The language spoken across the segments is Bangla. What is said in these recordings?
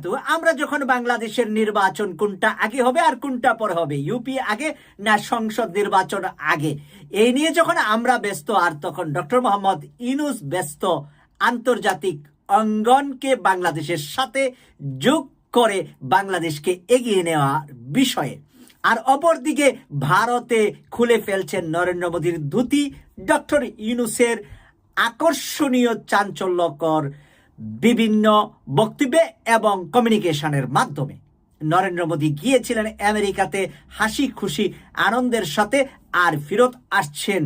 তো আমরা যখন বাংলাদেশের নির্বাচন কোনটা আগে হবে আর কোনটা পরে হবে, ইউপি আগে না সংসদ নির্বাচন আগে? এই নিয়ে যখন আমরা ব্যস্ত, আর তখন ডক্টর মোহাম্মদ ইনুস ব্যস্ত, আন্তর্জাতিক অঙ্গনকে বাংলাদেশের সাথে যোগ করে বাংলাদেশকে এগিয়ে নেওয়ার বিষয়ে। আর অপরদিকে ভারতে খুলে ফেলছেন নরেন্দ্র মোদীর ধুতি ডক্টর ইউনুসের আকর্ষণীয় চাঞ্চল্যকর বিভিন্ন বক্তব্যে এবং কমিউনিকেশনের মাধ্যমে। নরেন্দ্র মোদী গিয়েছিলেন আমেরিকাতে হাসি খুশি আনন্দের সাথে, আর ফেরত আসছেন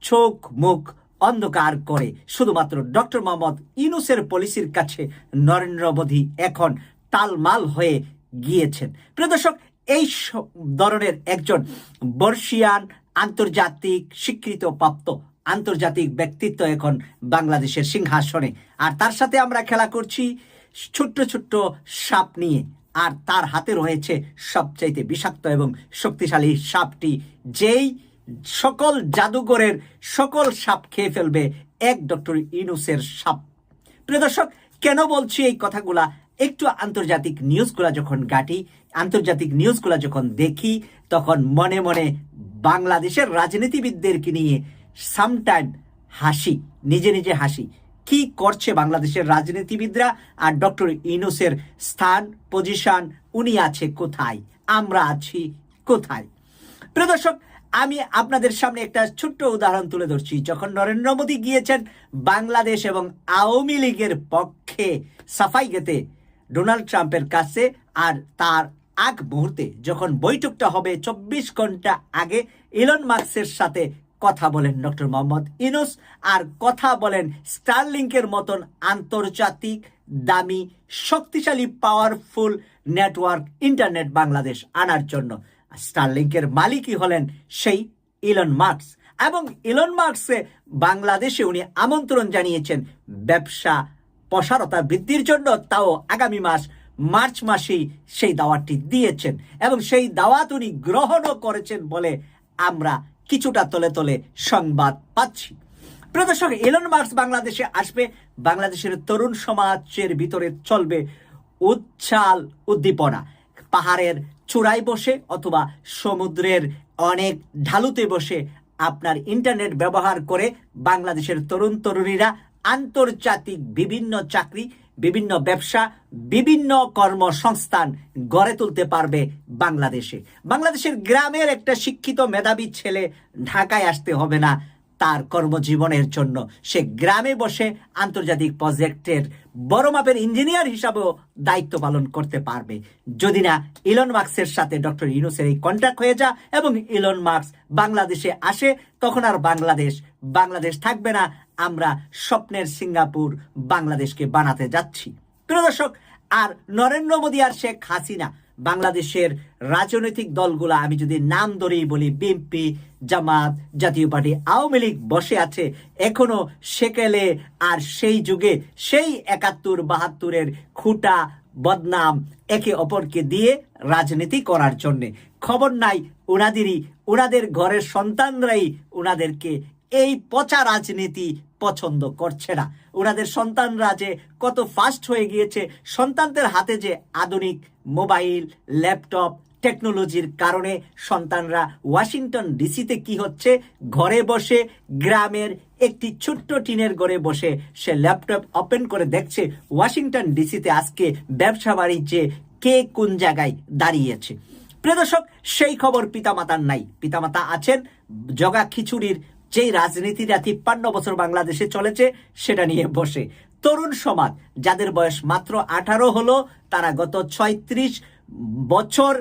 চোখ মুখ অন্ধকার করে। শুধুমাত্র ডক্টর মোহাম্মদ ইনুসের পলিসির কাছে নরেন্দ্র মোদী এখন তালমাল হয়ে গিয়েছেন। প্রিয় দর্শক, এই ধরনের একজন বর্ষিয়ান, আন্তর্জাতিক স্বীকৃত প্রাপ্ত আন্তর্জাতিক ব্যক্তিত্ব এখন বাংলাদেশের সিংহাসনে। আর তার সাথে আমরা খেলা করছি ছোট্ট ছোট্ট সাপ নিয়ে। আর তার হাতে রয়েছে সবচাইতে বিষাক্ত এবং শক্তিশালী সাপটি, যেই সকল জাদুঘরের সকল সাপ খেয়ে ফেলবে এক ডক্টর ইনুসের সাপ। প্রিয় দর্শক, কেন বলছি এই কথাগুলা? একটু আন্তর্জাতিক নিউজগুলা যখন ঘাটি, আন্তর্জাতিক নিউজগুলা যখন দেখি, তখন মনে মনে বাংলাদেশের রাজনীতিবিদদেরকে নিয়ে সামটাইম হাসি, নিজে নিজে হাসি। কি করছে বাংলাদেশের রাজনীতিবিদরা আর ডক্টর ইনুসের স্থান পজিশন উনি আছে কোথায়? আমরা আছি কোথায়? প্রিয় দর্শক, আমি আপনাদের সামনে একটা ছোট্ট উদাহরণ তুলে ধরছি। যখন নরেন্দ্র মোদী গিয়েছেন বাংলাদেশ এবং আওয়ামী লীগের পক্ষে সাফাই গেতে ডোনাল্ড ট্রাম্পের কাছে আর তার আগ মুহূর্তে, যখন বৈঠকটা হবে চব্বিশ ঘণ্টা আগে, ইলন মার্কসের সাথে কথা বলেন ডক্টর মোহাম্মদ ইনুস আর কথা বলেন স্টারলিংকের মতন আন্তর্জাতিক, দামি, শক্তিশালী পাওয়ারফুল নেটওয়ার্ক ইন্টারনেট বাংলাদেশ আনার জন্য। স্টারলিংকের মালিকই হলেন সেই ইলন মার্কস এবং ইলন মার্কসে বাংলাদেশে উনি আমন্ত্রণ জানিয়েছেন ব্যবসা প্রসারতা বৃদ্ধির জন্য। তাও আগামী মাস, মার্চ মাসেই সেই দাওয়াতটি দিয়েছেন এবং সেই দাওয়াত উনি গ্রহণও করেছেন বলে আমরা কিছুটা তলে তলে সংবাদ পাচ্ছি। প্রিয় দর্শক এলন মার্কস বাংলাদেশে আসবে। বাংলাদেশের তরুণ সমাজের ভিতরে চলবে উচ্ছাল উদ্দীপনা। পাহাড়ের চূড়ায় বসে অথবা সমুদ্রের অনেক ঢালুতে বসে আপনার ইন্টারনেট ব্যবহার করে বাংলাদেশের তরুণ তরুণীরা আন্তর্জাতিক বিভিন্ন চাকরি বিভিন্ন ব্যবসা, বিভিন্ন কর্মসংস্থান গড়ে তুলতে পারবে বাংলাদেশে। বাংলাদেশের গ্রামের একটা শিক্ষিত মেধাবী ছেলে ঢাকায় আসতে হবে না তার কর্মজীবনের জন্য। সে গ্রামে বসে আন্তর্জাতিক প্রজেক্টের বড় মাপের ইঞ্জিনিয়ার হিসাবেও দায়িত্ব পালন করতে পারবে। যদি না, ইলন মার্কসের সাথে ডক্টর ইউনুসের এই কন্ট্যাক্ট হয়ে যা এবং ইলন মার্কস বাংলাদেশে আসে, তখন আর বাংলাদেশ বাংলাদেশ থাকবে না আমরা স্বপ্নের সিঙ্গাপুর বাংলাদেশকে বানাতে যাচ্ছি। প্রিয় দর্শক, আর নরেন্দ্র মোদী আর শেখ হাসিনা বাংলাদেশের রাজনৈতিক দলগুলা, আমি যদি নাম ধরেই বলি, বিএনপি, জামাত, জাতীয় পার্টি, আওয়ামী লীগ বসে আছে, এখনও সেকেলে আর সেই যুগে সেই একাত্তর বাহাত্তরের খুঁটা, বদনাম একে অপরকে দিয়ে রাজনীতি করার জন্যে। খবর নাই ওনাদেরই ওনাদের ঘরের সন্তানরাই ওনাদেরকে এই পচা রাজনীতি পছন্দ করছে না। ওনাদের সন্তানরা যে কত ফাস্ট হয়ে গিয়েছে, সন্তানদের হাতে যে আধুনিক মোবাইল, ল্যাপটপ টেকনোলজির কারণে সন্তানরা ওয়াশিংটন ডিসিতে কি হচ্ছে? ঘরে বসে, গ্রামের একটি ছোট্ট টিনের ঘরে বসে সে ল্যাপটপ ওপেন করে দেখছে ওয়াশিংটন ডিসিতে আজকে ব্যবসা বাণিজ্যে কে কোন জায়গায় দাঁড়িয়েছে। প্রিয় দর্শক, সেই খবর পিতামাতার নাই। পিতামাতা আছেন, জগা খিচুড়ির যেই রাজনীতিটা তিপ্পান্ন বছর বাংলাদেশে চলেছে, সেটা নিয়ে বসে। তরুণ সমাজ, যাদের বয়স মাত্র আঠারো হলো, তারা গত ছয়ত্রিশ বছর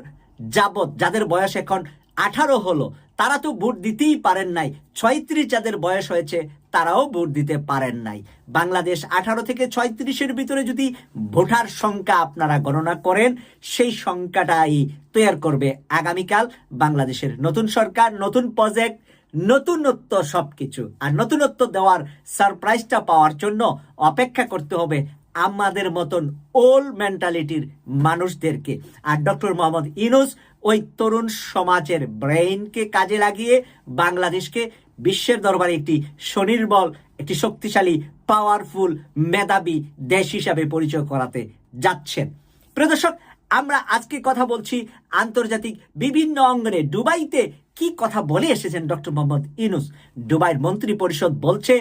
যাবৎ যাদের বয়স এখন আঠারো হলো, তারা তো ভোট দিতেই পারেন নাই। ছয়ত্রিশ যাদের বয়স হয়েছে, তারাও ভোট দিতে পারেন নাই। বাংলাদেশ আঠারো থেকে ছয়ত্রিশের ভিতরে যদি ভোটার সংখ্যা আপনারা গণনা করেন, সেই সংখ্যাটাই তৈরি করবে আগামীকাল বাংলাদেশের নতুন সরকার, নতুন প্রজেক্ট নতুনত্ব সবকিছু। আর নতুনত্ব দেওয়ার সারপ্রাইজটা পাওয়ার জন্য অপেক্ষা করতে হবে আমাদের মতন ওল্ড মেন্টালিটির মানুষদেরকে। আর ডক্টর মোহাম্মদ ইনুস ওই তরুণ সমাজের ব্রেইনকে কাজে লাগিয়ে বাংলাদেশকে বিশ্বের দরবারে একটি স্বনির্বল, একটি শক্তিশালী পাওয়ারফুল মেধাবী দেশ হিসাবে পরিচয় করাতে যাচ্ছেন। প্রিয় দর্শক, আমরা আজকে কথা বলছি আন্তর্জাতিক বিভিন্ন অঙ্গনে। দুবাইতে কি কথা বলে এসেছেন ডক্টর মোহাম্মদ ইনুস দুবাইয়ের মন্ত্রী পরিষদ বলছে,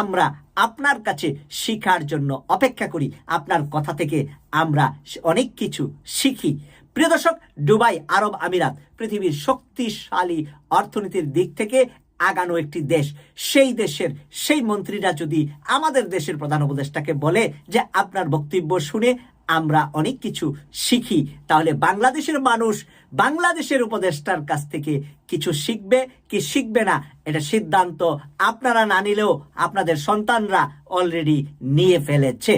আমরা আপনার কাছে শিখার জন্য অপেক্ষা করি। আপনার কথা থেকে আমরা অনেক কিছু শিখি। প্রিয় দর্শক, দুবাই আরব আমিরাত পৃথিবীর শক্তিশালী অর্থনীতির দিক থেকে আগানো একটি দেশ। সেই দেশের সেই মন্ত্রীরা যদি আমাদের দেশের প্রধান উপদেষ্টাকে বলে যে আপনার বক্তব্য শুনে আমরা অনেক কিছু শিখি, তাহলে বাংলাদেশের মানুষ বাংলাদেশের উপদেষ্টার কাছ থেকে কিছু শিখবে কি শিখবে না, এটা সিদ্ধান্ত আপনারা না নিলেও আপনাদের সন্তানরা অলরেডি নিয়ে ফেলেছে।